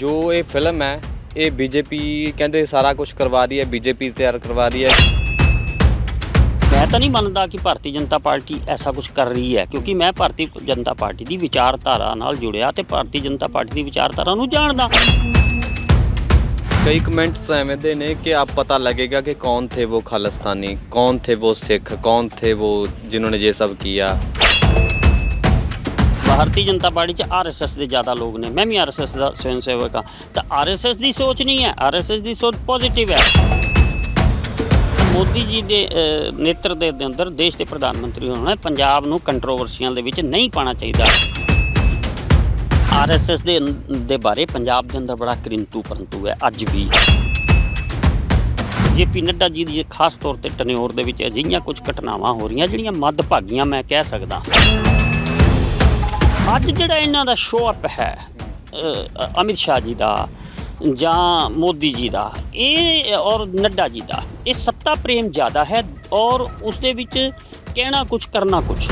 ਜੋ ਇਹ ਫਿਲਮ ਹੈ ਇਹ ਬੀਜੇਪੀ ਕਹਿੰਦੇ ਸਾਰਾ ਕੁਝ ਕਰਵਾ ਰਹੀ ਹੈ ਬੀਜੇਪੀ ਤਿਆਰ ਕਰਵਾ ਰਹੀ ਹੈ। ਮੈਂ ਤਾਂ ਨਹੀਂ ਮੰਨਦਾ ਕਿ ਭਾਰਤੀ ਜਨਤਾ ਪਾਰਟੀ ਐਸਾ ਕੁਝ ਕਰ ਰਹੀ ਹੈ ਕਿਉਂਕਿ ਮੈਂ ਭਾਰਤੀ ਜਨਤਾ ਪਾਰਟੀ ਦੀ ਵਿਚਾਰਧਾਰਾ ਨਾਲ ਜੁੜਿਆ ਤੇ ਭਾਰਤੀ ਜਨਤਾ ਪਾਰਟੀ ਦੀ ਵਿਚਾਰਧਾਰਾ ਨੂੰ ਜਾਣਦਾ। ਕਈ ਕਮੈਂਟਸ ਐਵੇਂ ਦੇ ਨੇ ਕਿ ਆਪ ਪਤਾ ਲੱਗੇਗਾ ਕਿ ਕੌਣ ਥੇ ਉਹ ਖਾਲਸਤਾਨੀ ਕੌਣ ਥੇ ਉਹ ਸਿੱਖ ਕੌਣ ਥੇ ਉਹ ਜਿਨ੍ਹਾਂ ਨੇ ਇਹ ਸਭ ਕੀਤਾ ਭਾਰਤੀ ਜਨਤਾ ਪਾਰਟੀ 'ਚ ਆਰਐਸਐਸ ਦੇ ਜ਼ਿਆਦਾ ਲੋਕ ਨੇ। ਮੈਂ ਵੀ ਆਰਐਸਐਸ ਦਾ ਸਵੈਂ ਸੇਵਕ ਹਾਂ। ਤਾਂ ਆਰਐਸਐਸ ਦੀ ਸੋਚ ਨਹੀਂ ਹੈ। ਆਰਐਸਐਸ ਦੀ ਸੋਚ ਪੋਜ਼ਿਟਿਵ ਹੈ। ਮੋਦੀ ਜੀ ਦੇ ਨੇਤਰ ਦੇ ਅੰਦਰ ਦੇਸ਼ ਦੇ ਪ੍ਰਧਾਨ ਮੰਤਰੀ ਹੋਣਾ ਪੰਜਾਬ ਨੂੰ ਕੰਟਰੋਵਰਸੀਆਂ ਦੇ ਵਿੱਚ ਨਹੀਂ ਪਾਣਾ ਚਾਹੀਦਾ। ਆਰਐਸਐਸ ਦੇ ਅੰ- ਦੇ ਬਾਰੇ ਪੰਜਾਬ ਦੇ ਅੰਦਰ ਬੜਾ ਕਿੰਤੂ ਪਰੰਤੂ ਹੈ। ਅੱਜ ਵੀ। ਜੇਪੀ ਨੱਡਾ ਜੀ ਦੀ ਖਾਸ ਤੌਰ ਤੇ ਟਨਿਓਰ ਦੇ ਵਿੱਚ ਅਜਿਹੀਆਂ ਕੁਝ ਘਟਨਾਵਾਂ ਹੋ ਰਹੀਆਂ, ਜਿਹੜੀਆਂ ਮੱਧ ਭਾਗੀਆਂ ਮੈਂ ਕਹਿ ਸਕਦਾ। ਅੱਜ ਜਿਹੜਾ ਇਹਨਾਂ ਦਾ ਸ਼ੋਅ ਅਪ ਹੈ ਅਮਿਤ ਸ਼ਾਹ ਜੀ ਦਾ ਜਾਂ ਮੋਦੀ ਜੀ ਦਾ, ਇਹ ਔਰ ਨੱਡਾ ਜੀ ਦਾ, ਇਹ ਸੱਤਾ ਪ੍ਰੇਮ ਜ਼ਿਆਦਾ ਹੈ ਔਰ ਉਸ ਦੇ ਵਿੱਚ ਕਹਿਣਾ ਕੁਝ ਕਰਨਾ ਕੁਝ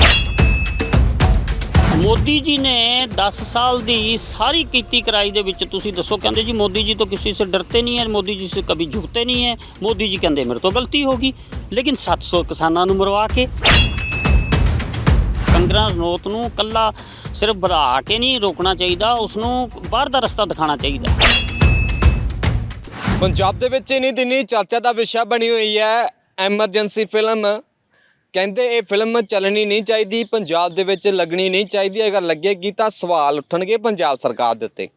ਮੋਦੀ ਜੀ ਨੇ 10 ਸਾਲ ਦੀ ਸਾਰੀ ਕੀਤੀ ਕਰਾਈ ਦੇ ਵਿੱਚ, ਤੁਸੀਂ ਦੱਸੋ, ਕਹਿੰਦੇ ਜੀ ਮੋਦੀ ਜੀ ਤੋਂ ਕਿਸੇ ਸੇ ਡਰਤੇ ਨਹੀਂ ਹੈ, ਮੋਦੀ ਜੀ ਸੇ ਕभी ਝੁਕਤੇ ਨਹੀਂ ਹੈ, ਮੋਦੀ ਜੀ ਕਹਿੰਦੇ ਮੇਰੇ ਤੋਂ ਗਲਤੀ ਹੋ ਗਈ, ਲੇਕਿਨ 700 ਕਿਸਾਨਾਂ ਨੂੰ ਮਰਵਾ ਕੇ ਕੰਗਰਾਂ ਨੋਤ ਨੂੰ ਕੱਲਾ ਸਿਰਫ ਵਧਾ ਕੇ ਨਹੀਂ ਰੋਕਣਾ ਚਾਹੀਦਾ ਉਸ ਨੂੰ ਬਾਹਰ ਦਾ ਰਸਤਾ ਦਿਖਾਉਣਾ ਚਾਹੀਦਾ। ਪੰਜਾਬ ਦੇ ਵਿੱਚ ਇਨੀ ਦਿਨੀ ਚਰਚਾ ਦਾ ਵਿਸ਼ਾ ਬਣੀ ਹੋਈ ਹੈ, ਐਮਰਜੈਂਸੀ ਫਿਲਮ। ਕਹਿੰਦੇ ਇਹ ਫਿਲਮ ਚੱਲਣੀ ਨਹੀਂ ਚਾਹੀਦੀ, ਪੰਜਾਬ ਦੇ ਵਿੱਚ ਲੱਗਣੀ ਨਹੀਂ ਚਾਹੀਦੀ, ਅਗਰ ਲੱਗੇਗੀ ਤਾਂ ਸਵਾਲ ਉੱਠਣਗੇ ਪੰਜਾਬ ਸਰਕਾਰ ਦੇ ਉੱਤੇ।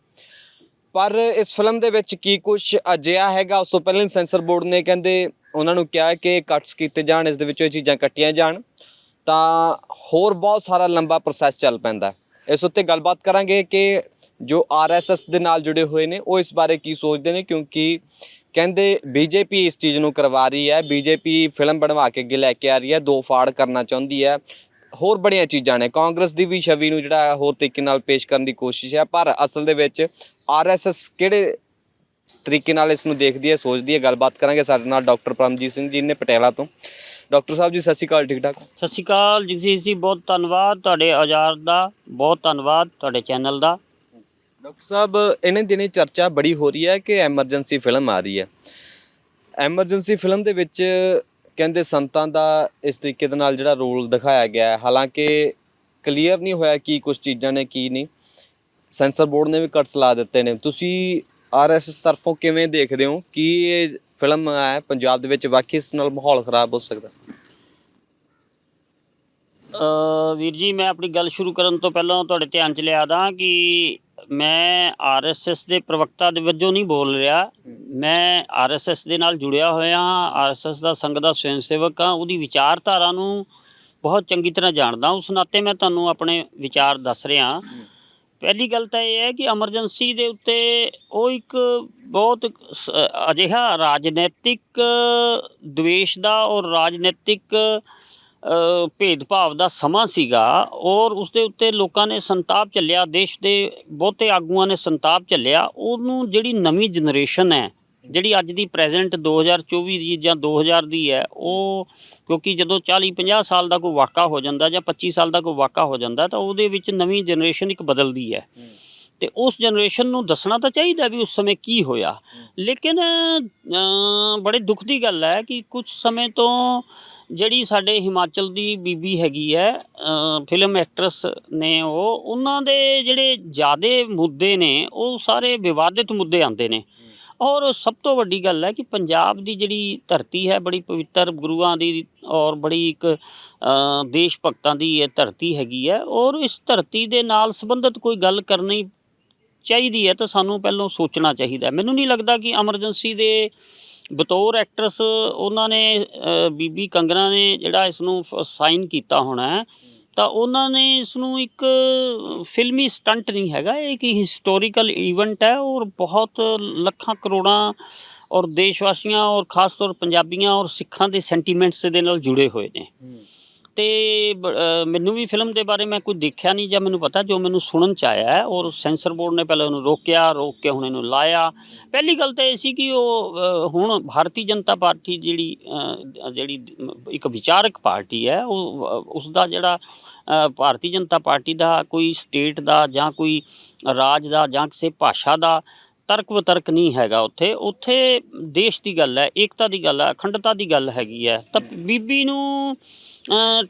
ਪਰ ਇਸ ਫਿਲਮ ਦੇ ਵਿੱਚ ਕੀ ਕੁਝ ਅਜਿਹਾ ਹੈਗਾ, ਉਸ ਤੋਂ ਪਹਿਲਾਂ ਸੈਂਸਰ ਬੋਰਡ ਨੇ ਕਹਿੰਦੇ, ਉਹਨਾਂ ਨੂੰ ਕਿਹਾ ਕਿ ਕੱਟਸ ਕੀਤੇ ਜਾਣ, ਇਸ ਦੇ ਵਿੱਚੋਂ ਇਹ ਚੀਜ਼ਾਂ ਕੱਟੀਆਂ ਜਾਣ। ਤਾਂ ਹੋਰ ਬਹੁਤ ਸਾਰਾ ਲੰਬਾ ਪ੍ਰੋਸੈਸ ਚੱਲ ਪੈਂਦਾ ਇਸ ਉੱਤੇ ਗੱਲਬਾਤ ਕਰਾਂਗੇ ਕਿ ਜੋ ਆਰਐਸਐਸ ਦੇ ਨਾਲ ਜੁੜੇ ਹੋਏ ਨੇ, ਉਹ ਇਸ ਬਾਰੇ ਕੀ ਸੋਚਦੇ ਨੇ, ਕਿਉਂਕਿ ਕਹਿੰਦੇ ਬੀਜੇਪੀ ਇਸ ਚੀਜ਼ ਨੂੰ ਕਰਵਾ ਰਹੀ ਹੈ। ਬੀਜੇਪੀ ਫਿਲਮ ਬਣਵਾ ਕੇ ਅੱਗੇ ਲੈ ਕੇ ਆ ਰਹੀ ਹੈ, ਦੋ ਫਾੜ ਕਰਨਾ ਚਾਹੁੰਦੀ ਹੈ। ਹੋਰ ਬੜੀਆਂ ਚੀਜ਼ਾਂ ਨੇ। ਕਾਂਗਰਸ ਦੀ ਵੀ ਛਵੀ ਨੂੰ ਜਿਹੜਾ ਹੋਰ ਤਰੀਕੇ ਨਾਲ ਪੇਸ਼ ਕਰਨ ਦੀ ਕੋਸ਼ਿਸ਼ ਹੈ, ਪਰ ਅਸਲ ਦੇ ਵਿੱਚ ਆਰਐਸਐਸ ਕਿਹੜੇ ਤਰੀਕੇ ਨਾਲ ਇਸ ਨੂੰ ਦੇਖਦੀ ਹੈ ਸੋਚਦੀ ਹੈ ਗੱਲਬਾਤ ਕਰਾਂਗੇ ਸਾਡੇ ਨਾਲ ਡਾਕਟਰ ਪਰਮਜੀਤ ਸਿੰਘ ਜੀ ਨੇ ਪਟਿਆਲਾ ਤੋਂ। ਡਾਕਟਰ ਸਾਹਿਬ ਜੀ ਸਤਿ ਸ਼੍ਰੀ ਅਕਾਲ ਠੀਕ ਠਾਕ ਸਤਿ ਸ਼੍ਰੀ ਅਕਾਲ ਜਗਜੀਤ ਜੀ ਬਹੁਤ ਧੰਨਵਾਦ ਤੁਹਾਡੇ ਆਜ਼ਾਦ ਦਾ ਬਹੁਤ ਧੰਨਵਾਦ ਤੁਹਾਡੇ ਚੈਨਲ ਦਾ। ਡਾਕਟਰ ਸਾਹਿਬ ਇਹਨਾਂ ਦਿਨੀ ਚਰਚਾ ਬੜੀ ਹੋ ਰਹੀ ਹੈ ਕਿ ਐਮਰਜੈਂਸੀ ਫਿਲਮ ਆ ਰਹੀ ਹੈ। ਐਮਰਜੈਂਸੀ ਫਿਲਮ ਦੇ ਵਿੱਚ ਕਹਿੰਦੇ ਸੰਤਾਂ ਦਾ ਇਸ ਤਰੀਕੇ ਦੇ ਨਾਲ ਜਿਹੜਾ ਰੋਲ ਦਿਖਾਇਆ ਗਿਆ ਹੈ। ਹਾਲਾਂਕਿ ਕਲੀਅਰ ਨਹੀਂ ਹੋਇਆ ਕੀ ਕੁਝ ਚੀਜ਼ਾਂ ਨੇ ਕੀ ਨਹੀਂ। ਸੈਂਸਰ ਬੋਰਡ ਨੇ ਵੀ ਕੱਟਸ ਲਾ ਦਿੱਤੇ ਨੇ। ਤੁਸੀਂ ਆਰਐਸਐਸ ਤਰਫੋਂ ਕਿਵੇਂ ਦੇਖਦੇ ਹੋ? ਕਿ ਇਹ ਫਿਲਮ ਹੈ ਪੰਜਾਬ ਦੇ ਵਿੱਚ? ਵਾਕਈ ਇਸ ਨਾਲ ਮਾਹੌਲ ਖਰਾਬ ਹੋ ਸਕਦਾ। ਵੀਰ ਜੀ, ਮੈਂ ਆਪਣੀ ਗੱਲ ਸ਼ੁਰੂ ਕਰਨ ਤੋਂ ਪਹਿਲਾਂ ਤੁਹਾਡੇ ਧਿਆਨ 'ਚ ਲਿਆ ਦਾਂ ਕਿ ਮੈਂ ਆਰਐਸਐਸ ਦੇ ਪ੍ਰਵਕਤਾ ਦੇ ਵਜੋਂ ਨਹੀਂ ਬੋਲ ਰਿਹਾ। ਮੈਂ ਆਰਐਸਐਸ ਦੇ ਨਾਲ ਜੁੜਿਆ ਹੋਇਆ ਹਾਂ। ਆਰਐਸਐਸ ਦਾ ਸੰਘ ਦਾ ਸਵੈਂ ਸੇਵਕ ਹਾਂ। ਉਹਦੀ ਵਿਚਾਰਧਾਰਾ ਨੂੰ ਬਹੁਤ ਚੰਗੀ ਤਰ੍ਹਾਂ ਜਾਣਦਾ। ਉਸ ਨਾਤੇ ਮੈਂ ਤੁਹਾਨੂੰ ਆਪਣੇ ਵਿਚਾਰ ਦੱਸ ਰਿਹਾ। ਪਹਿਲੀ ਗੱਲ ਤਾਂ ਇਹ ਹੈ ਕਿ ਐਮਰਜੈਂਸੀ ਦੇ ਉੱਤੇ ਉਹ ਇੱਕ ਬਹੁਤ ਸ- ਅਜਿਹਾ ਰਾਜਨੀਤਿਕ द्वेष ਦਾ ਔਰ ਰਾਜਨੀਤਿਕ ਅ, ਭੇਦਭਾਵ ਦਾ ਸਮਾਂ ਸੀਗਾ ਔਰ ਉਸ ਦੇ ਉੱਤੇ ਲੋਕਾਂ ਨੇ ਸੰਤਾਪ ਝੱਲਿਆ ਦੇਸ਼ ਦੇ ਬਹੁਤੇ ਆਗੂਆਂ ਨੇ ਸੰਤਾਪ ਝੱਲਿਆ ਉਹਨੂੰ ਜਿਹੜੀ ਨਵੀਂ ਜਨਰੇਸ਼ਨ ਹੈ ਜਿਹੜੀ ਅੱਜ ਦੀ ਪ੍ਰੈਜ਼ੈਂਟ 2024 ਦੀ ਜਾਂ 2000 ਦੀ ਹੈ ਉਹ ਕਿਉਂਕਿ ਜਦੋਂ 40 50 ਸਾਲ ਦਾ ਕੋਈ ਵਾਕਾ ਹੋ ਜਾਂਦਾ ਜਾਂ 25 ਸਾਲ ਦਾ ਕੋਈ ਵਾਕਾ ਹੋ ਜਾਂਦਾ ਤਾਂ ਉਹਦੇ ਵਿੱਚ ਨਵੀਂ ਜਨਰੇਸ਼ਨ ਇੱਕ ਬਦਲਦੀ ਹੈ। ਤੇ ਉਸ ਜਨਰੇਸ਼ਨ ਨੂੰ ਦੱਸਣਾ ਤਾਂ ਚਾਹੀਦਾ ਵੀ ਉਸ ਸਮੇਂ ਕੀ ਹੋਇਆ। ਲੇਕਿਨ ਬੜੇ ਦੁੱਖ ਦੀ ਗੱਲ ਹੈ ਕਿ ਕੁਝ ਸਮੇਂ ਤੋਂ ਜਿਹੜੀ ਸਾਡੇ ਹਿਮਾਚਲ ਦੀ ਬੀਬੀ ਹੈਗੀ ਹੈ ਫਿਲਮ ਐਕਟਰਸ ਨੇ ਉਹ ਉਹਨਾਂ ਦੇ ਜਿਹੜੇ ਜਿਆਦੇ ਮੁੱਦੇ ਨੇ ਉਹ ਸਾਰੇ ਵਿਵਾਦਿਤ ਮੁੱਦੇ ਆਉਂਦੇ ਨੇ। ਔਰ ਸਭ ਤੋਂ ਵੱਡੀ ਗੱਲ ਹੈ ਕਿ ਪੰਜਾਬ ਦੀ ਜਿਹੜੀ ਧਰਤੀ ਹੈ, ਬੜੀ ਪਵਿੱਤਰ ਗੁਰੂਆਂ ਦੀ ਔਰ ਬੜੀ ਇੱਕ ਦੇਸ਼ ਭਗਤਾਂ ਦੀ ਇਹ ਧਰਤੀ ਹੈਗੀ ਹੈ। ਔਰ ਇਸ ਧਰਤੀ ਦੇ ਨਾਲ ਸੰਬੰਧਿਤ ਕੋਈ ਗੱਲ ਕਰਨੀ ਚਾਹੀਦੀ ਹੈ ਤਾਂ ਸਾਨੂੰ ਪਹਿਲਾਂ ਸੋਚਣਾ ਚਾਹੀਦਾ ਮੈਨੂੰ ਨਹੀਂ ਲੱਗਦਾ ਕਿ ਐਮਰਜੈਂਸੀ ਦੇ ਬਤੌਰ ਐਕਟਰਸ ਉਹਨਾਂ ਨੇ ਬੀਬੀ ਕੰਗਨਾ ਨੇ ਜਿਹੜਾ ਇਸ ਨੂੰ ਸਾਈਨ ਕੀਤਾ ਹੋਣਾ ਤਾਂ ਉਹਨਾਂ ਨੇ ਇਸ ਨੂੰ ਇੱਕ ਫਿਲਮੀ ਸਟੰਟ ਨਹੀਂ ਹੈਗਾ, ਇਹ ਇੱਕ ਹਿਸਟੋਰੀਕਲ ਇਵੈਂਟ ਹੈ ਔਰ ਬਹੁਤ ਲੱਖਾਂ ਕਰੋੜਾਂ ਔਰ ਦੇਸ਼-ਵਾਸੀਆਂ ਔਰ ਖਾਸ ਤੌਰ ਪੰਜਾਬੀਆਂ ਔਰ ਸਿੱਖਾਂ ਦੇ ਸੈਂਟੀਮੈਂਟਸ ਦੇ ਨਾਲ ਜੁੜੇ ਹੋਏ ਨੇ। ਤੇ ਮੈਨੂੰ ਵੀ ਫਿਲਮ ਦੇ ਬਾਰੇ ਮੈਂ ਕੋਈ ਦੇਖਿਆ ਨਹੀਂ ਜਾਂ ਮੈਨੂੰ ਪਤਾ ਜੋ ਮੈਨੂੰ ਸੁਣਨ ਚ ਆਇਆ ਹੈ ਔਰ ਸੈਂਸਰ ਬੋਰਡ ਨੇ ਪਹਿਲਾਂ ਉਹਨੂੰ ਰੋਕਿਆ ਰੋਕ ਕੇ ਹੁਣ ਇਹਨੂੰ ਲਾਇਆ। ਪਹਿਲੀ ਗੱਲ ਤਾਂ ਇਹ ਸੀ ਕਿ ਉਹ ਹੁਣ ਭਾਰਤੀ ਜਨਤਾ ਪਾਰਟੀ ਜਿਹੜੀ ਜਿਹੜੀ ਇੱਕ ਵਿਚਾਰਕ ਪਾਰਟੀ ਹੈ ਉਹ ਅ, ਉਸ ਦਾ ਜਿਹੜਾ ਭਾਰਤੀ ਜਨਤਾ ਪਾਰਟੀ ਦਾ ਕੋਈ ਸਟੇਟ ਦਾ ਜਾਂ ਕੋਈ ਰਾਜ ਦਾ ਜਾਂ ਕਿਸੇ ਭਾਸ਼ਾ ਦਾ ਤਰਕ ਵਿਤਰਕ ਨਹੀਂ ਹੈਗਾ ਉੱਥੇ। ਉੱਥੇ ਦੇਸ਼ ਦੀ ਗੱਲ ਹੈ ਏਕਤਾ ਦੀ ਗੱਲ ਹੈ ਅਖੰਡਤਾ ਦੀ ਗੱਲ ਹੈਗੀ ਹੈ। ਤਾਂ ਬੀਬੀ ਨੂੰ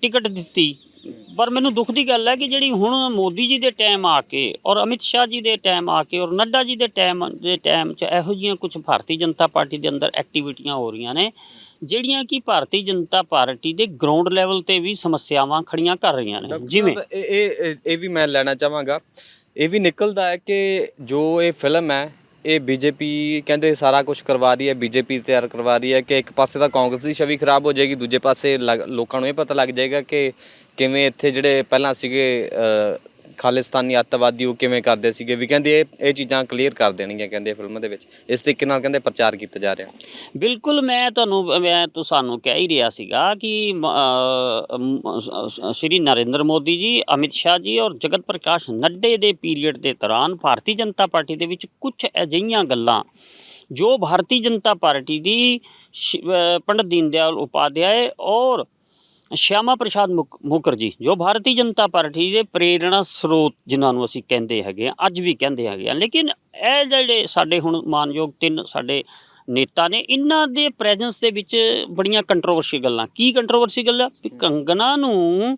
ਟਿਕਟ ਦਿੱਤੀ। ਪਰ ਮੈਨੂੰ ਦੁੱਖ ਦੀ ਗੱਲ ਹੈ ਕਿ ਜਿਹੜੀ ਹੁਣ ਮੋਦੀ ਜੀ ਦੇ ਟਾਈਮ ਆ ਕੇ ਔਰ ਅਮਿਤ ਸ਼ਾਹ ਜੀ ਦੇ ਟਾਈਮ ਆ ਕੇ ਔਰ ਨੱਡਾ ਜੀ ਦੇ ਟਾਈਮ ਦੇ ਟਾਈਮ 'ਚ ਇਹੋ ਜਿਹੀਆਂ ਕੁਝ ਭਾਰਤੀ ਜਨਤਾ ਪਾਰਟੀ ਦੇ ਅੰਦਰ ਐਕਟੀਵਿਟੀਆਂ ਹੋ ਰਹੀਆਂ ਨੇ ਜਿਹੜੀਆਂ ਕਿ ਭਾਰਤੀ ਜਨਤਾ ਪਾਰਟੀ ਦੇ ਗਰਾਊਂਡ ਲੈਵਲ ਤੇ ਵੀ ਸਮੱਸਿਆਵਾਂ ਖੜੀਆਂ ਕਰ ਰਹੀਆਂ ਨੇ। ਜਿਵੇਂ ਇਹ- ਇਹ ਵੀ ਮੈਂ ਲੈਣਾ ਚਾਹਾਂਗਾ। ਇਹ ਵੀ ਨਿਕਲਦਾ ਹੈ ਕਿ ਜੋ ਇਹ ਫਿਲਮ ਹੈ ਇਹ ਬੀਜੇਪੀ ਕਹਿੰਦੇ ਸਾਰਾ ਕੁਝ ਕਰਵਾ ਰਹੀ ਹੈ, ਬੀਜੇਪੀ ਤਿਆਰ ਕਰਵਾ ਰਹੀ ਹੈ ਕਿ ਇੱਕ ਪਾਸੇ ਤਾਂ ਕਾਂਗਰਸ ਦੀ ਛਵੀ ਖਰਾਬ ਹੋ ਜਾਏਗੀ, ਦੂਜੇ ਪਾਸੇ ਲੱਗ- ਲੋਕਾਂ ਨੂੰ ਇਹ ਪਤਾ ਲੱਗ ਜਾਏਗਾ ਕਿ ਕਿਵੇਂ ਇੱਥੇ ਜਿਹੜੇ ਪਹਿਲਾਂ ਸੀਗੇ ਖਾਲਿਸਤਾਨੀ ਅੱਤਵਾਦੀ ਉਹ ਕਿਵੇਂ ਕਰਦੇ ਸੀਗੇ? ਵੀ ਕਹਿੰਦੇ ਇਹ ਇਹ ਚੀਜ਼ਾਂ ਕਲੀਅਰ ਕਰ ਦੇਣਗੀਆਂ ਕਹਿੰਦੇ ਫਿਲਮ ਦੇ ਵਿੱਚ। ਇਸ ਤਰੀਕੇ ਨਾਲ ਕਹਿੰਦੇ ਪ੍ਰਚਾਰ ਕੀਤਾ ਜਾ ਰਿਹਾ ਬਿਲਕੁਲ ਮੈਂ ਤੁਹਾਨੂੰ ਮੈਂ ਤਾਂ ਸਾਨੂੰ ਕਹਿ ਹੀ ਰਿਹਾ ਸੀਗਾ ਕਿ ਸ਼੍ਰੀ ਨਰਿੰਦਰ ਮੋਦੀ ਜੀ ਅਮਿਤ ਸ਼ਾਹ ਜੀ ਔਰ ਜਗਤ ਪ੍ਰਕਾਸ਼ ਨੱਡੇ ਦੇ ਪੀਰੀਅਡ ਦੇ ਦੌਰਾਨ ਭਾਰਤੀ ਜਨਤਾ ਪਾਰਟੀ ਦੇ ਵਿੱਚ ਕੁਝ ਅਜਿਹੀਆਂ ਗੱਲਾਂ ਜੋ ਭਾਰਤੀ ਜਨਤਾ ਪਾਰਟੀ ਦੀ ਸ਼- ਅ, ਪੰਡਤ ਦੀਨ ਉਪਾਧਿਆਏ ਔਰ ਸ਼ਿਆਮਾ ਪ੍ਰਸਾਦ ਮੁਖ- ਮੁਖਰਜੀ ਜੋ ਭਾਰਤੀ ਜਨਤਾ ਪਾਰਟੀ ਦੇ ਪ੍ਰੇਰਣਾ ਸਰੋਤ ਜਿਨ੍ਹਾਂ ਨੂੰ ਅਸੀਂ ਕਹਿੰਦੇ ਹੈਗੇ ਆ ਅੱਜ ਵੀ ਕਹਿੰਦੇ ਹੈਗੇ ਆ ਲੇਕਿਨ ਇਹ ਜਿਹੜੇ ਸਾਡੇ ਹੁਣ ਮਾਨਯੋਗ ਤਿੰਨ ਸਾਡੇ ਨੇਤਾ ਨੇ, ਇਹਨਾਂ ਦੇ ਪ੍ਰੈਜ਼ੈਂਸ ਦੇ ਵਿੱਚ ਬੜੀਆਂ ਕੰਟਰੋਵਰਸੀ ਗੱਲਾਂ, ਕੀ ਕੰਟਰੋਵਰਸੀ ਗੱਲ ਆ? ਵੀ ਕੰਗਨਾ ਨੂੰ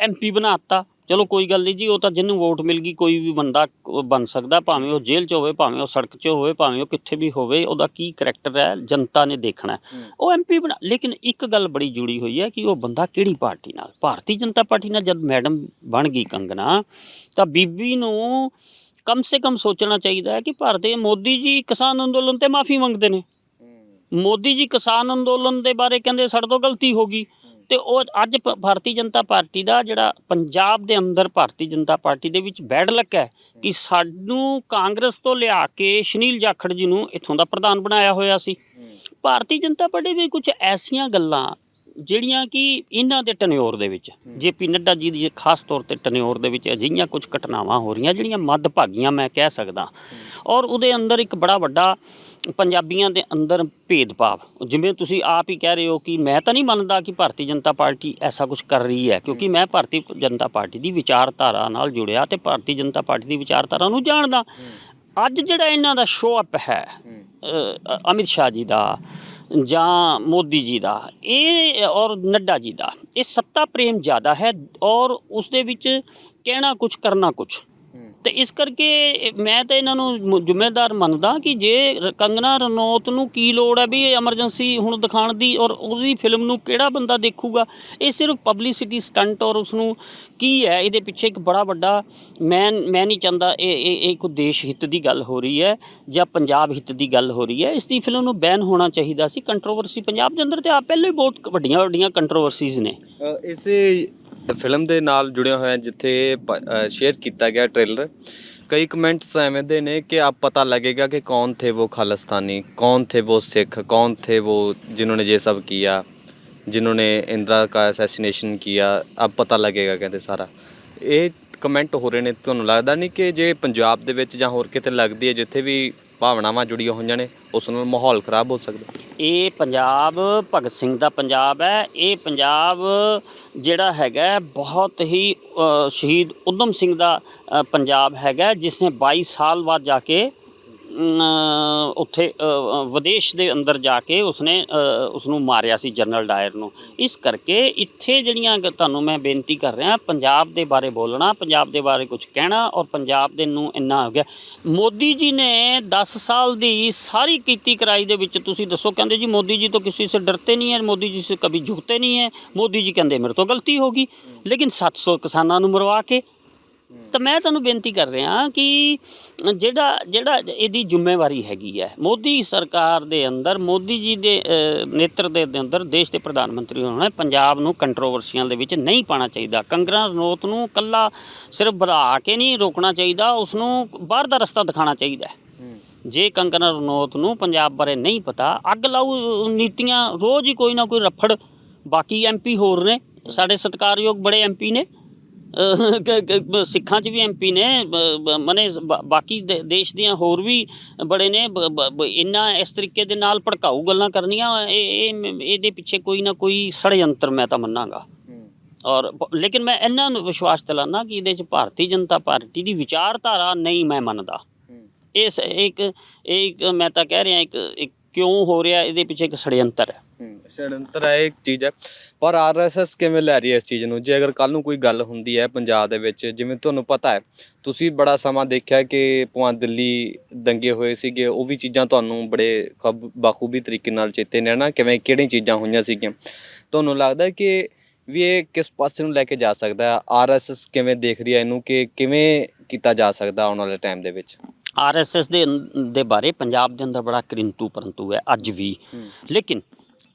ਐਮਪੀ ਬਣਾਤਾ ਚਲੋ ਕੋਈ ਗੱਲ ਨਹੀਂ ਜੀ ਉਹ ਤਾਂ ਜਿਹਨੂੰ ਵੋਟ ਮਿਲ ਗਈ ਕੋਈ ਵੀ ਬੰਦਾ ਬਣ ਸਕਦਾ ਭਾਵੇਂ ਉਹ ਜੇਲ੍ਹ 'ਚ ਹੋਵੇ ਭਾਵੇਂ ਉਹ ਸੜਕ 'ਚ ਹੋਵੇ ਭਾਵੇਂ ਉਹ ਕਿੱਥੇ ਵੀ ਹੋਵੇ ਉਹਦਾ ਕੀ ਕਰੈਕਟਰ ਹੈ ਜਨਤਾ ਨੇ ਦੇਖਣਾ। ਉਹ ਐਮਪੀ ਬਣਾ ਲੇਕਿਨ ਇੱਕ ਗੱਲ ਬੜੀ ਜੁੜੀ ਹੋਈ ਹੈ ਕਿ ਉਹ ਬੰਦਾ ਕਿਹੜੀ ਪਾਰਟੀ ਨਾਲ? ਭਾਰਤੀ ਜਨਤਾ ਪਾਰਟੀ ਨਾਲ ਜਦ ਮੈਡਮ ਬਣ ਗਈ ਕੰਗਨਾ ਤਾਂ ਬੀਬੀ ਨੂੰ ਕਮ ਸੇ ਕਮ ਸੋਚਣਾ ਚਾਹੀਦਾ ਹੈ ਕਿ ਭਾਰਤੀ ਮੋਦੀ ਜੀ ਕਿਸਾਨ ਅੰਦੋਲਨ ਤੇ ਮਾਫੀ ਮੰਗਦੇ ਨੇ। ਮੋਦੀ ਜੀ ਕਿਸਾਨ ਅੰਦੋਲਨ ਦੇ ਬਾਰੇ ਕਹਿੰਦੇ ਸਾਡੇ ਤੋਂ ਗਲਤੀ ਹੋ ਗਈ। ਤੇ ਉਹ ਅੱਜ ਭ- ਭਾਰਤੀ ਜਨਤਾ ਪਾਰਟੀ ਦਾ ਜਿਹੜਾ ਪੰਜਾਬ ਦੇ ਅੰਦਰ ਭਾਰਤੀ ਜਨਤਾ ਪਾਰਟੀ ਦੇ ਵਿੱਚ ਬੈਡ ਲੱਕ ਹੈ ਕਿ ਸਾਨੂੰ ਕਾਂਗਰਸ ਤੋਂ ਲਿਆ ਕੇ ਸੁਨੀਲ ਜਾਖੜ ਜੀ ਨੂੰ ਇੱਥੋਂ ਦਾ ਪ੍ਰਧਾਨ ਬਣਾਇਆ ਹੋਇਆ ਸੀ। ਭਾਰਤੀ ਜਨਤਾ ਪਾਰਟੀ ਵੀ ਕੁਝ ਐਸੀਆਂ ਗੱਲਾਂ ਜਿਹੜੀਆਂ ਕਿ ਇਹਨਾਂ ਦੇ ਟਨਿਓਰ ਦੇ ਵਿੱਚ, ਜੇਪੀ ਨੱਡਾ ਜੀ ਦੀ ਖਾਸ ਤੌਰ ਤੇ ਟਨਿਓਰ ਦੇ ਵਿੱਚ ਅਜਿਹੀਆਂ ਕੁਝ ਘਟਨਾਵਾਂ ਹੋ ਰਹੀਆਂ ਜਿਹੜੀਆਂ ਮੱਧਭਾਗੀਆਂ ਮੈਂ ਕਹਿ ਸਕਦਾ। ਔਰ ਉਹਦੇ ਅੰਦਰ ਇੱਕ ਬੜਾ ਵੱਡਾ ਪੰਜਾਬੀਆਂ ਦੇ ਅੰਦਰ ਭੇਦਭਾਵ। ਜਿਵੇਂ ਤੁਸੀਂ ਆਪ ਹੀ ਕਹਿ ਰਹੇ ਹੋ ਕਿ ਮੈਂ ਤਾਂ ਨਹੀਂ ਮੰਨਦਾ ਕਿ ਭਾਰਤੀ ਜਨਤਾ ਪਾਰਟੀ ਐਸਾ ਕੁਝ ਕਰ ਰਹੀ ਹੈ, ਕਿਉਂਕਿ ਮੈਂ ਭਾਰਤੀ ਜਨਤਾ ਪਾਰਟੀ ਦੀ ਵਿਚਾਰਧਾਰਾ ਨਾਲ ਜੁੜਿਆ ਤੇ ਭਾਰਤੀ ਜਨਤਾ ਪਾਰਟੀ ਦੀ ਵਿਚਾਰਧਾਰਾ ਨੂੰ ਜਾਣਦਾ। ਅੱਜ ਜਿਹੜਾ ਇਹਨਾਂ ਦਾ ਸ਼ੋਅ ਅਪ ਹੈ ਅਮਿਤ ਸ਼ਾਹ ਜੀ ਦਾ ਜਾਂ ਮੋਦੀ ਜੀ ਦਾ, ਇਹ ਔਰ ਨੱਡਾ ਜੀ ਦਾ, ਇਹ ਸੱਤਾ ਪ੍ਰੇਮ ਜ਼ਿਆਦਾ ਹੈ ਔਰ ਉਸ ਦੇ ਵਿੱਚ ਕਹਿਣਾ ਕੁਝ ਕਰਨਾ ਕੁਝ ਤੇ ਇਸ ਕਰਕੇ ਮੈਂ ਤਾਂ ਇਹਨਾਂ ਨੂੰ ਜ਼ਿੰਮੇਦਾਰ ਮੰਨਦਾ ਕਿ ਜੇ ਰ- ਕੰਗਨਾ ਰਣੌਤ ਨੂੰ ਕੀ ਲੋੜ ਹੈ ਵੀ ਇਹ ਐਮਰਜੈਂਸੀ ਹੁਣ ਦਿਖਾਉਣ ਦੀ ਔਰ ਉਹਦੀ ਫਿਲਮ ਨੂੰ ਕਿਹੜਾ ਬੰਦਾ ਦੇਖੂਗਾ? ਇਹ ਸਿਰਫ ਪਬਲਿਸਿਟੀ ਸਟੰਟ ਔਰ ਉਸ ਨੂੰ ਕੀ ਹੈ? ਇਹਦੇ ਪਿੱਛੇ ਇੱਕ ਬੜਾ ਵੱਡਾ ਮੈਂ ਮੈਂ ਨਹੀਂ ਚਾਹੁੰਦਾ ਇਹ ਇਹ ਇਹ ਕੋਈ ਦੇਸ਼ ਹਿੱਤ ਦੀ ਗੱਲ ਹੋ ਰਹੀ ਹੈ ਜਾਂ ਪੰਜਾਬ ਹਿੱਤ ਦੀ ਗੱਲ ਹੋ ਰਹੀ ਹੈ। ਇਸ ਦੀ ਫਿਲਮ ਨੂੰ ਬੈਨ ਹੋਣਾ ਚਾਹੀਦਾ ਸੀ। ਕੰਟਰੋਵਰਸੀ ਪੰਜਾਬ ਦੇ ਅੰਦਰ ਤੇ ਆ ਪਹਿਲੇ ਹੀ ਬਹੁਤ ਵੱਡੀਆਂ ਵੱਡੀਆਂ ਕੰਟਰੋਵਰਸੀਜ਼ ਨੇ। ਅ, ਇਸੇ ਫਿਲਮ ਦੇ ਨਾਲ ਜੁੜਿਆ ਹੋਇਆ ਜਿੱਥੇ ਸ਼ੇਅਰ ਕੀਤਾ ਗਿਆ ਟ੍ਰੇਲਰ ਕਈ ਕਮੈਂਟਸ ਐਵੇਂ ਦੇ ਨੇ ਕਿ ਆਪ ਪਤਾ ਲੱਗੇਗਾ ਕਿ ਕੌਣ ਥੇ ਉਹ ਖਾਲਸਤਾਨੀ, ਕੌਣ ਥੇ ਉਹ ਸਿੱਖ, ਕੌਣ ਥੇ ਉਹ ਜਿਨ੍ਹਾਂ ਨੇ ਇਹ ਸਭ ਕੀਤਾ, ਜਿਨ੍ਹਾਂ ਨੇ ਇੰਦਰਾ ਦਾ ਅਸੈਸੀਨੇਸ਼ਨ ਕੀਤਾ, ਆਪ ਪਤਾ ਲੱਗੇਗਾ ਕਹਿੰਦੇ ਸਾਰਾ। ਇਹ ਕਮੈਂਟ ਹੋ ਰਹੇ ਨੇ, ਤੁਹਾਨੂੰ ਲੱਗਦਾ ਨਹੀਂ ਕਿ ਜੇ ਪੰਜਾਬ ਦੇ ਵਿੱਚ ਜਾਂ ਹੋਰ ਕਿਤੇ ਲੱਗਦੀ ਹੈ, ਜਿੱਥੇ ਵੀ ਭਾਵਨਾਵਾਂ ਜੁੜੀਆਂ ਹੋਈਆਂ ਨੇ, ਉਸ ਨਾਲ ਮਾਹੌਲ ਖਰਾਬ ਹੋ ਸਕਦਾ। ਇਹ ਪੰਜਾਬ, ਭਗਤ ਸਿੰਘ ਦਾ ਪੰਜਾਬ ਹੈ। ਇਹ ਪੰਜਾਬ ਜਿਹੜਾ ਹੈਗਾ ਬਹੁਤ ਹੀ ਸ਼ਹੀਦ ਉਦਮ ਸਿੰਘ ਦਾ ਪੰਜਾਬ ਹੈਗਾ ਜਿਸ ਨੇ 22 ਸਾਲ ਬਾਅਦ ਜਾ ਕੇ ਉੱਥੇ ਵਿਦੇਸ਼ ਦੇ ਅੰਦਰ ਜਾ ਕੇ ਉਸਨੇ ਉਸ ਨੂੰ ਮਾਰਿਆ ਸੀ ਜਨਰਲ ਡਾਇਰ ਨੂੰ। ਇਸ ਕਰਕੇ ਇੱਥੇ ਜਿਹੜੀਆਂ ਤੁਹਾਨੂੰ ਮੈਂ ਬੇਨਤੀ ਕਰ ਰਿਹਾ, ਪੰਜਾਬ ਦੇ ਬਾਰੇ ਬੋਲਣਾ, ਪੰਜਾਬ ਦੇ ਬਾਰੇ ਕੁਝ ਕਹਿਣਾ ਔਰ ਪੰਜਾਬ ਦੇ ਨੂੰ ਇੰਨਾ ਹੋ ਗਿਆ। ਮੋਦੀ ਜੀ ਨੇ 10 ਸਾਲ ਦੀ ਸਾਰੀ ਕੀਤੀ ਕਰਾਈ ਦੇ ਵਿੱਚ, ਤੁਸੀਂ ਦੱਸੋ, ਕਹਿੰਦੇ ਜੀ ਮੋਦੀ ਜੀ ਤੋਂ ਕਿਸੇ ਸੇ ਡਰਤੇ ਨਹੀਂ ਹੈ, ਮੋਦੀ ਜੀ ਸੇ ਕभी ਝੁਕਤੇ ਨਹੀਂ ਹੈ, ਮੋਦੀ ਜੀ ਕਹਿੰਦੇ ਮੇਰੇ ਤੋਂ ਗਲਤੀ ਹੋ ਗਈ। ਲੇਕਿਨ 700 ਕਿਸਾਨਾਂ ਨੂੰ ਮਰਵਾ ਕੇ ਤਾਂ ਮੈਂ ਤੁਹਾਨੂੰ ਬੇਨਤੀ ਕਰ ਰਿਹਾ ਕਿ ਜਿਹੜਾ ਜਿਹੜਾ ਇਹਦੀ ਜ਼ਿੰਮੇਵਾਰੀ ਹੈਗੀ ਹੈ ਮੋਦੀ ਸਰਕਾਰ ਦੇ ਅੰਦਰ ਮੋਦੀ ਜੀ ਦੇ ਅ, ਨੇਤਰਤਵ ਦੇ ਅੰਦਰ ਦੇਸ਼ ਦੇ ਪ੍ਰਧਾਨ ਮੰਤਰੀ ਹੋਣਾ ਪੰਜਾਬ ਨੂੰ ਕੰਟਰੋਵਰਸੀਆਂ ਦੇ ਵਿੱਚ ਨਹੀਂ ਪਾਣਾ ਚਾਹੀਦਾ। ਕੰਗਨਾ ਰਣੌਤ ਨੂੰ ਕੱਲਾ ਸਿਰਫ ਵਧਾ ਕੇ ਨਹੀਂ ਰੋਕਣਾ ਚਾਹੀਦਾ ਉਸ ਨੂੰ ਬਾਹਰ ਦਾ ਰਸਤਾ ਦਿਖਾਣਾ ਚਾਹੀਦਾ ਜੇ ਕੰਗਨਾ ਰਣੌਤ ਨੂੰ ਪੰਜਾਬ ਬਾਰੇ ਨਹੀਂ ਪਤਾ ਅੱਗ ਲਾਊ ਨੀਤੀਆਂ ਰੋਜ਼ ਹੀ ਕੋਈ ਨਾ ਕੋਈ ਰਫੜ ਬਾਕੀ ਐਮਪੀ ਹੋਰ ਨੇ ਸਾਡੇ ਸਤਿਕਾਰਯੋਗ ਬੜੇ ਐਮਪੀ ਨੇ। ਸਿੱਖਾਂ 'ਚ ਵੀ ਐਮਪੀ ਨੇ ਮਨੇ ਬਾਕੀ ਦੇਸ਼ ਦੀਆਂ ਹੋਰ ਵੀ ਬੜੇ ਨੇ ਇੰਨਾ ਇਸ ਤਰੀਕੇ ਦੇ ਨਾਲ ਭੜਕਾਊ ਗੱਲਾਂ ਕਰਨੀਆਂ ਇਹ ਇਹ ਇਹਦੇ ਪਿੱਛੇ ਕੋਈ ਨਾ ਕੋਈ ષੜਯੰਤਰ ਮੈਂ ਤਾਂ ਮੰਨਾਂਗਾ। ਔਰ ਲੇਕਿਨ ਮੈਂ ਇਹਨਾਂ ਨੂੰ ਵਿਸ਼ਵਾਸ ਦਿਲਾਨਾ ਕਿ ਇਹਦੇ 'ਚ ਭਾਰਤੀ ਜਨਤਾ ਪਾਰਟੀ ਦੀ ਵਿਚਾਰਧਾਰਾ ਨਹੀਂ ਮੈਂ ਮੰਨਦਾ। ਇਸ ਇੱਕ ਇੱਕ ਮੈਂ ਤਾਂ ਕਹਿ ਰਿਹਾ ਇੱਕ ਕਿਉਂ ਹੋ ਰਿਹਾ ਇਹਦੇ ਪਿੱਛੇ ਇੱਕ ષੜਯੰਤਰ ਹੈ। ષਡਯੰਤਰ ਹੈ ਇੱਕ ਚੀਜ਼ ਹੈ। ਪਰ ਆਰਐਸਐਸ ਕਿਵੇਂ ਲੈ ਰਹੀ ਹੈ ਇਸ ਚੀਜ਼ ਨੂੰ? ਜੇ ਅਗਰ ਕੱਲ ਨੂੰ ਕੋਈ ਗੱਲ ਹੁੰਦੀ ਹੈ ਪੰਜਾਬ ਦੇ ਵਿੱਚ ਜਿਵੇਂ ਤੁਹਾਨੂੰ ਪਤਾ ਹੈ ਤੁਸੀਂ ਬੜਾ ਸਮਾਂ ਦੇਖਿਆ ਕਿ ਪੁਆ ਦਿੱਲੀ ਦੰਗੇ ਹੋਏ ਸੀਗੇ ਉਹ ਵੀ ਚੀਜ਼ਾਂ ਤੁਹਾਨੂੰ ਬੜੇ ਖਬ ਬਾਖੂਬੀ ਤਰੀਕੇ ਨਾਲ ਚੇਤੇ ਨੇ ਨਾ? ਕਿਵੇਂ ਕਿਹੜੀਆਂ ਚੀਜ਼ਾਂ ਹੋਈਆਂ ਸੀਗੀਆਂ? ਤੁਹਾਨੂੰ ਲੱਗਦਾ ਕਿ ਵੀ ਇਹ ਕਿਸ ਪਾਸੇ ਨੂੰ ਲੈ ਕੇ ਜਾ ਸਕਦਾ ਹੈ? ਆਰਐਸਐਸ ਕਿਵੇਂ ਦੇਖ ਰਹੀ ਹੈ ਇਹਨੂੰ ਕਿ ਕਿਵੇਂ ਕੀਤਾ ਜਾ ਸਕਦਾ ਆਉਣ ਵਾਲੇ ਟਾਈਮ ਦੇ ਵਿੱਚ? ਆਰਐਸਐਸ ਦੇ ਦੇ ਬਾਰੇ ਪੰਜਾਬ ਦੇ ਅੰਦਰ ਬੜਾ ਕਿੰਤੂ ਪਰੰਤੂ ਹੈ ਅੱਜ ਵੀ। ਲੇਕਿਨ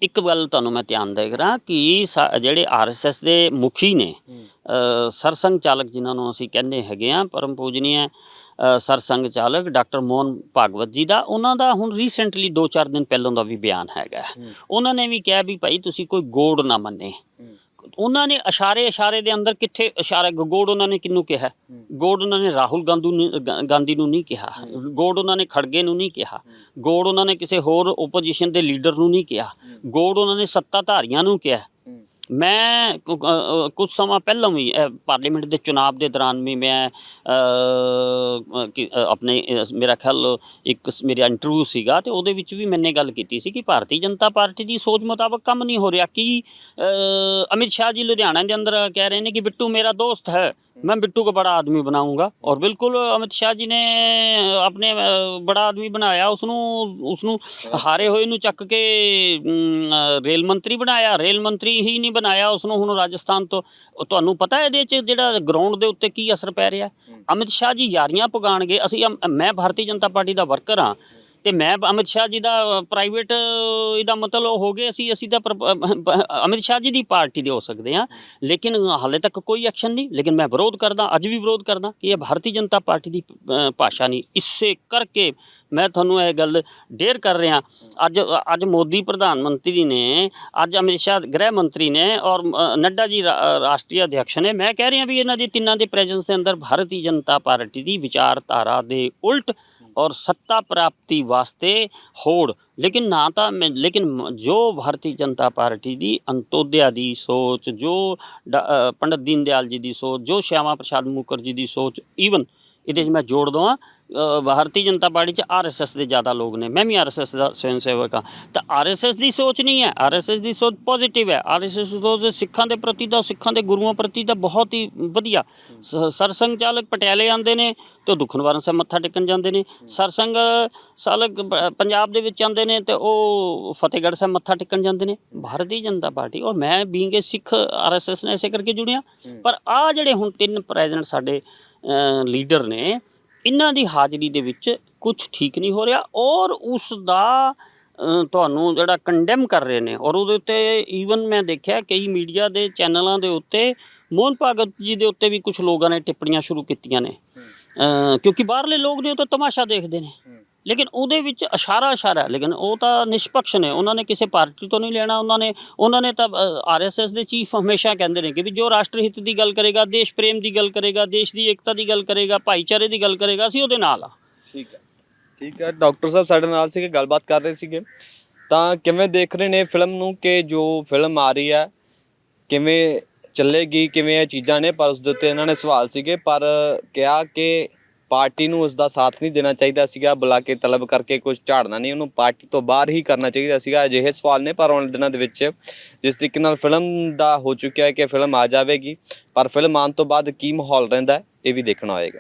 ਇੱਕ ਗੱਲ ਤੁਹਾਨੂੰ ਮੈਂ ਧਿਆਨ ਦੇ ਕਰਾਂ ਕਿ ਜਿਹੜੇ ਆਰਐਸਐਸ ਦੇ ਮੁਖੀ ਨੇ ਅ, ਸਰਸੰਘ ਚਾਲਕ ਜਿਨ੍ਹਾਂ ਨੂੰ ਅਸੀਂ ਕਹਿੰਦੇ ਹੈਗੇ ਆ ਪਰਮ ਪੂਜਨੀय ਅ, ਸਰਸੰਘ ਚਾਲਕ ਡਾਕਟਰ ਮੋਹਨ ਭਾਗਵਤ ਜੀ ਦਾ ਉਹਨਾਂ ਦਾ ਹੁਣ ਰੀਸੈਂਟਲੀ 2-4 ਦਿਨ ਪਹਿਲਾਂ ਦਾ ਵੀ ਬਿਆਨ ਹੈਗਾ। ਉਹਨਾਂ ਨੇ ਵੀ ਕਿਹਾ ਵੀ ਭਾਈ ਤੁਸੀਂ ਕੋਈ ਗੋੜ ਨਾ ਮੰਨੇ। ਉਹਨਾਂ ਨੇ ਇਸ਼ਾਰੇ ਇਸ਼ਾਰੇ ਦੇ ਅੰਦਰ ਕਿੱਥੇ ਇਸ਼ਾਰਾ ਗੋੜ ਉਹਨਾਂ ਨੇ ਕਿਹਨੂੰ ਕਿਹਾ? ਗੋੜ ਉਹਨਾਂ ਨੇ ਰਾਹੁਲ ਗਾਂਧੀ ਨੂੰ ਗਾਂਧੀ ਨੂੰ ਨਹੀਂ ਕਿਹਾ। ਗੋੜ ਉਹਨਾਂ ਨੇ ਖੜਗੇ ਨੂੰ ਨਹੀਂ ਕਿਹਾ। ਗੋੜ ਉਹਨਾਂ ਨੇ ਕਿਸੇ ਹੋਰ ਓਪੋਜੀਸ਼ਨ ਦੇ ਲੀਡਰ ਨੂੰ ਨਹੀਂ ਕਿਹਾ। ਗੋੜ ਉਹਨਾਂ ਨੇ ਸੱਤਾਧਾਰੀਆਂ ਨੂੰ ਕਿਹਾ। ਮੈਂ ਕੁਝ ਸਮਾਂ ਪਹਿਲਾਂ ਵੀ ਪਾਰਲੀਮੈਂਟ ਦੇ ਚੁਣਾਵ ਦੇ ਦੌਰਾਨ ਵੀ ਮੈਂ ਆਪਣੇ ਮੇਰਾ ਖਿਆਲ ਇੱਕ ਮੇਰਾ ਇੰਟਰਵਿਊ ਸੀਗਾ ਤੇ ਉਹਦੇ ਵਿੱਚ ਵੀ ਮੈਨੇ ਗੱਲ ਕੀਤੀ ਸੀ ਕਿ ਭਾਰਤੀ ਜਨਤਾ ਪਾਰਟੀ ਦੀ ਸੋਚ ਮੁਤਾਬਕ ਕੰਮ ਨਹੀਂ ਹੋ ਰਿਹਾ। ਕਿ ਅਮਿਤ ਸ਼ਾਹ ਜੀ ਲੁਧਿਆਣਾ ਦੇ ਅੰਦਰ ਕਹਿ ਰਹੇ ਨੇ ਕਿ ਬਿੱਟੂ ਮੇਰਾ ਦੋਸਤ ਹੈ मैं बिट्टू को बड़ा आदमी बनाऊंगा और बिल्कुल अमित शाह जी ने ਆਪਣੇ ਅ, ਬੜਾ ਆਦਮੀ ਬਣਾਇਆ ਉਸ ਨੂੰ ਉਸ ਨੂੰ ਹਾਰੇ ਹੋਏ ਨੂੰ ਚੱਕ ਕੇ ਅਮ, ਅ, ਰੇਲ ਮੰਤਰੀ ਬਣਾਇਆ ਰੇਲ ਮੰਤਰੀ ਹੀ ਨਹੀਂ ਬਣਾਇਆ ਉਸ ਨੂੰ ਹੁਣ ਰਾਜਸਥਾਨ ਤੋਂ ਉਹ ਤੁਹਾਨੂੰ ਪਤਾ ਹੈ ਇਹਦੇ ਚ ਜਿਹੜਾ ਗਰਾਊਂਡ ਦੇ ਉੱਤੇ ਕੀ ਅਸਰ ਪੈ ਰਿਹਾ ਅਮਿਤ ਸ਼ਾਹ ਜੀ ਯਾਰੀਆਂ ਪਗਾਣਗੇ ਅਸੀਂ ਅਮ- ਮੈਂ ਭਾਰਤੀ ਜਨਤਾ ਪਾਰਟੀ ਦਾ ਵਰਕਰ ਹਾਂ ਤੇ ਮੈਂ ਅਮਿਤ ਸ਼ਾਹ ਜੀ ਦਾ ਪ੍ਰਾਈਵੇਟ ਇਹਦਾ ਮਤਲਬ ਹੋ ਗਏ ਅਸੀਂ ਅਸੀਂ ਤਾਂ ਪ੍ਰ- ਅਮਿਤ ਸ਼ਾਹ ਜੀ ਦੀ ਪਾਰਟੀ ਦੇ ਹੋ ਸਕਦੇ ਹਾਂ। ਲੇਕਿਨ ਹਾਲੇ ਤੱਕ ਕੋਈ ਐਕਸ਼ਨ ਨਹੀਂ। ਲੇਕਿਨ ਮੈਂ ਵਿਰੋਧ ਕਰਦਾ, ਅੱਜ ਵੀ ਵਿਰੋਧ ਕਰਦਾ ਕਿ ਇਹ ਭਾਰਤੀ ਜਨਤਾ ਪਾਰਟੀ ਦੀ ਭਾਸ਼ਾ ਨਹੀਂ। ਇਸੇ ਕਰਕੇ ਮੈਂ ਤੁਹਾਨੂੰ ਇਹ ਗੱਲ ਡੇਰ ਕਰ ਰਿਹਾ। ਅੱਜ ਅੱਜ ਮੋਦੀ ਪ੍ਰਧਾਨ ਮੰਤਰੀ ਨੇ, ਅੱਜ ਅਮਿਤ ਸ਼ਾਹ ਗ੍ਰਹਿ ਮੰਤਰੀ ਨੇ ਔਰ ਨੱਡਾ ਜੀ ਰਾਸ਼ਟਰੀ ਅਧਿਕਸ਼ ਨੇ, ਮੈਂ ਕਹਿ ਰਿਹਾ ਵੀ ਇਹਨਾਂ ਦੀ ਤਿੰਨਾਂ ਦੇ ਪ੍ਰੈਜ਼ੈਂਸ ਦੇ ਅੰਦਰ ਭਾਰਤੀ ਜਨਤਾ ਪਾਰਟੀ ਦੀ ਵਿਚਾਰਧਾਰਾ ਦੇ ਉਲਟ ਔਰ ਸੱਤਾ ਪ੍ਰਾਪਤੀ ਵਾਸਤੇ ਹੋੜ ਲੇਕਿਨ ਨਾ ਤਾਂ ਮੈਂ- ਲੇਕਿਨ ਜੋ ਭਾਰਤੀ ਜਨਤਾ ਪਾਰਟੀ ਦੀ ਅੰਤੋਦਿਆ ਦੀ ਸੋਚ ਜੋ ਡਾ- ਅ, ਪੰਡਤ ਦੀਨ ਦਿਆਲ ਜੀ ਦੀ ਸੋਚ ਜੋ ਸ਼ਿਆਮਾ ਪ੍ਰਸਾਦ ਮੁਖਰਜੀ ਦੀ ਸੋਚ ਈਵਨ ਇਹਦੇ 'ਚ ਮੈਂ ਜੋੜ ਦਵਾਂ ਭਾਰਤੀ ਜਨਤਾ ਪਾਰਟੀ 'ਚ ਆਰਐਸਐਸ ਦੇ ਜ਼ਿਆਦਾ ਲੋਕ ਨੇ। ਮੈਂ ਵੀ ਆਰਐਸਐਸ ਦਾ ਸਵੈਂ ਸੇਵਕ ਹਾਂ। ਤਾਂ ਆਰਐਸਐਸ ਦੀ ਸੋਚ ਨਹੀਂ ਹੈ। ਆਰਐਸਐਸ ਦੀ ਸੋਚ ਪੋਜ਼ਿਟਿਵ ਹੈ। ਆਰਐਸਐਸ ਸੋਚ ਸਿੱਖਾਂ ਦੇ ਪ੍ਰਤੀ ਦਾ ਸਿੱਖਾਂ ਦੇ ਗੁਰੂਆਂ ਪ੍ਰਤੀ ਦਾ ਬਹੁਤ ਹੀ ਵਧੀਆ। ਸ- ਸਰਸੰਘ ਚਾਲਕ ਪਟਿਆਲੇ ਆਉਂਦੇ ਨੇ ਤੇ ਉਹ ਦੁੱਖ ਨਿਵਾਰਨ ਸਾਹਿਬ ਮੱਥਾ ਟੇਕਣ ਜਾਂਦੇ ਨੇ। ਸਰਸੰਘ ਚਾਲਕ ਪੰਜਾਬ ਦੇ ਵਿੱਚ ਆਉਂਦੇ ਨੇ ਤੇ ਉਹ ਫਤਿਹਗੜ੍ਹ ਸਾਹਿਬ ਮੱਥਾ ਟੇਕਣ ਜਾਂਦੇ ਨੇ। ਭਾਰਤੀ ਜਨਤਾ ਪਾਰਟੀ ਔਰ ਮੈਂ ਬੀਂਗ ਸਿੱਖ ਆਰਐਸਐਸ ਨੇ ਇਸੇ ਕਰਕੇ ਜੁੜਿਆ। ਪਰ ਆ ਜਿਹੜੇ ਹੁਣ ਤਿੰਨ ਪ੍ਰੈਜ਼ੀਡੈਂਟ ਸਾਡੇ ਲੀਡਰ ਨੇ ਇਹਨਾਂ ਦੀ ਹਾਜ਼ਰੀ ਦੇ ਵਿੱਚ ਕੁਝ ਠੀਕ ਨਹੀਂ ਹੋ ਰਿਹਾ ਔਰ ਉਸ ਦਾ ਤੁਹਾਨੂੰ ਜਿਹੜਾ ਕੰਡੈਮ ਕਰ ਰਹੇ ਨੇ ਔਰ ਉਹਦੇ ਉੱਤੇ ਈਵਨ ਮੈਂ ਦੇਖਿਆ ਕਈ ਮੀਡੀਆ ਦੇ ਚੈਨਲਾਂ ਦੇ ਉੱਤੇ ਮੋਹਨ ਭਾਗਤ ਜੀ ਦੇ ਉੱਤੇ ਵੀ ਕੁਝ ਲੋਕਾਂ ਨੇ ਟਿੱਪਣੀਆਂ ਸ਼ੁਰੂ ਕੀਤੀਆਂ ਨੇ। ਕਿਉਂਕਿ ਬਾਹਰਲੇ ਲੋਕ ਦੇ ਉੱਤੇ ਤਮਾਸ਼ਾ ਦੇਖਦੇ ਨੇ। ਲੇਕਿਨ ਉਹਦੇ ਵਿੱਚ ਇਸ਼ਾਰਾ ਇਸ਼ਾਰਾ ਲੇਕਿਨ ਉਹ ਤਾਂ ਨਿਸ਼ਪਕਸ਼ ਨੇ, ਉਹਨਾਂ ਨੇ ਕਿਸੇ ਪਾਰਟੀ ਤੋਂ ਨਹੀਂ ਲੈਣਾ, ਉਹਨਾਂ ਨੇ ਉਹਨਾਂ ਨੇ ਤਾਂ ਆਰਐਸਐਸ ਦੇ ਚੀਫ ਹਮੇਸ਼ਾ ਕਹਿੰਦੇ ਨੇ ਕਿ ਵੀ ਜੋ ਰਾਸ਼ਟਰ ਹਿੱਤ ਦੀ ਗੱਲ ਕਰੇਗਾ, ਦੇਸ਼ ਪ੍ਰੇਮ ਦੀ ਗੱਲ ਕਰੇਗਾ, ਦੇਸ਼ ਦੀ ਏਕਤਾ ਦੀ ਗੱਲ ਕਰੇਗਾ, ਭਾਈਚਾਰੇ ਦੀ ਗੱਲ ਕਰੇਗਾ, ਅਸੀਂ ਉਹਦੇ ਨਾਲ ਆ। ਠੀਕ ਹੈ ਠੀਕ ਹੈ। ਡਾਕਟਰ ਸਾਹਿਬ ਸਾਡੇ ਨਾਲ ਸੀਗੇ, ਗੱਲਬਾਤ ਕਰ ਰਹੇ ਸੀਗੇ। ਤਾਂ ਕਿਵੇਂ ਦੇਖ ਰਹੇ ਨੇ ਫਿਲਮ ਨੂੰ ਕਿ ਜੋ ਫਿਲਮ ਆ ਰਹੀ ਹੈ, ਕਿਵੇਂ ਚੱਲੇਗੀ, ਕਿਵੇਂ ਇਹ ਚੀਜ਼ਾਂ ਨੇ, ਪਰ ਉਸ ਦੇ ਉੱਤੇ ਇਹਨਾਂ ਨੇ ਸਵਾਲ ਸੀਗੇ, ਪਰ ਕਿਹਾ ਕਿ ਪਾਰਟੀ ਨੂੰ ਉਸ ਦਾ ਸਾਥ ਨਹੀਂ ਦੇਣਾ ਚਾਹੀਦਾ ਸੀਗਾ, ਬੁਲਾ ਕੇ ਤਲਬ ਕਰਕੇ ਕੁਝ ਝਾੜਨਾ ਨਹੀਂ, ਉਹਨੂੰ ਪਾਰਟੀ ਤੋਂ ਬਾਹਰ ਹੀ ਕਰਨਾ ਚਾਹੀਦਾ ਸੀਗਾ। ਅਜਿਹੇ ਸਵਾਲ ਨੇ ਪਰ ਆਉਣ ਵਾਲੇ ਦਿਨਾਂ ਦੇ ਵਿੱਚ ਜਿਸ ਤਰੀਕੇ ਨਾਲ ਫਿਲਮ ਦਾ ਹੋ ਚੁੱਕਿਆ ਹੈ ਕਿ ਫਿਲਮ ਆ ਜਾਵੇਗੀ, ਪਰ ਫਿਲਮ ਆਉਣ ਤੋਂ ਬਾਅਦ ਕੀ ਮਾਹੌਲ ਰਹਿੰਦਾ ਇਹ ਵੀ ਦੇਖਣਾ ਹੋਏਗਾ।